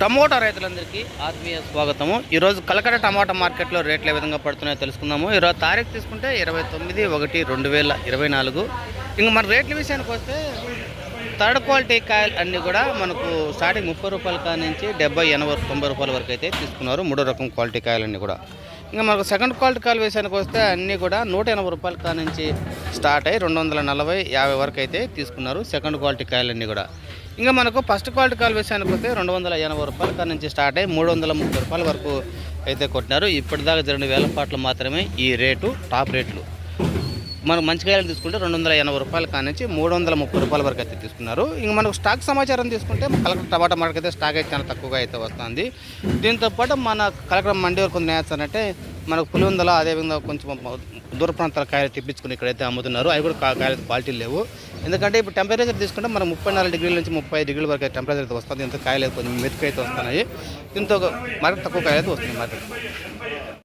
Tomato రైతులందరికీ ఆత్మీయ స్వాగతము. ఈరోజు కలకడ టమాటా మార్కెట్లో రేట్లు ఏ విధంగా పడుతున్నాయో తెలుసుకుందాము. ఈరోజు తారీఖు తీసుకుంటే ఇరవై తొమ్మిది ఒకటి రెండు వేల ఇరవై నాలుగు. ఇంక మన రేట్ల విషయానికి వస్తే థర్డ్ క్వాలిటీ కాయలు అన్నీ కూడా మనకు స్టార్టింగ్ ముప్పై రూపాయల కాడ నుంచి డెబ్బై ఎనభై తొంభై రూపాయల వరకు అయితే తీసుకున్నారు మూడో రకం క్వాలిటీ కాయలన్నీ కూడా. ఇంకా మనకు సెకండ్ క్వాలిటీ కాయలు విషయానికి వస్తే అన్నీ కూడా నూట ఎనభై రూపాయల కాడ నుంచి స్టార్ట్ అయ్యి రెండు వందల నలభై యాభై వరకు అయితే తీసుకున్నారు సెకండ్ క్వాలిటీ కాయలన్నీ కూడా. ఇంకా మనకు ఫస్ట్ క్వాలిటీ కాల్ వస్తే రెండు వందల ఎనభై రూపాయల కాడ నుంచి స్టార్ట్ అయ్యి మూడు వందల ముప్పై రూపాయల వరకు అయితే కొట్టినారు. ఇప్పటిదాకా రెండు వేల పాటలు మాత్రమే ఈ రేటు టాప్ రేట్లు. మనం మంచి కాయలు తీసుకుంటే రెండు వందల ఎనభై రూపాయల కాడ నుంచి మూడు వందల ముప్పై రూపాయల వరకు అయితే తీసుకున్నారు. ఇంక మనకు స్టాక్ సమాచారం తీసుకుంటే కలెక్టర్ టమాటా మార్కెట్ అయితే స్టాక్ అయితే చాలా తక్కువగా అయితే వస్తుంది. దీంతో పాటు మన కలెక్టర్ మండి వరకు నేస్తానంటే మనకు పులివందల అదేవిధంగా కొంచెం దూర ప్రాంతాల కాయలు తెప్పించుకుని ఇక్కడైతే అమ్ముతున్నారు. అవి కూడా కాయలు క్వాలిటీ లేవు. ఎందుకంటే ఇప్పుడు టెంపరేచర్ తీసుకుంటే మనం ముప్పై నాలుగు డిగ్రీల నుంచి ముప్పై డిగ్రీల వరకు టెంపరేచర్ అయితే వస్తుంది. ఇంత కాయలు అయితే కొంచెం మెతుకు అయితే వస్తున్నాయి దీంతో మార్కెట్ తక్కువ కాయలు అయితే వస్తుంది మార్కెట్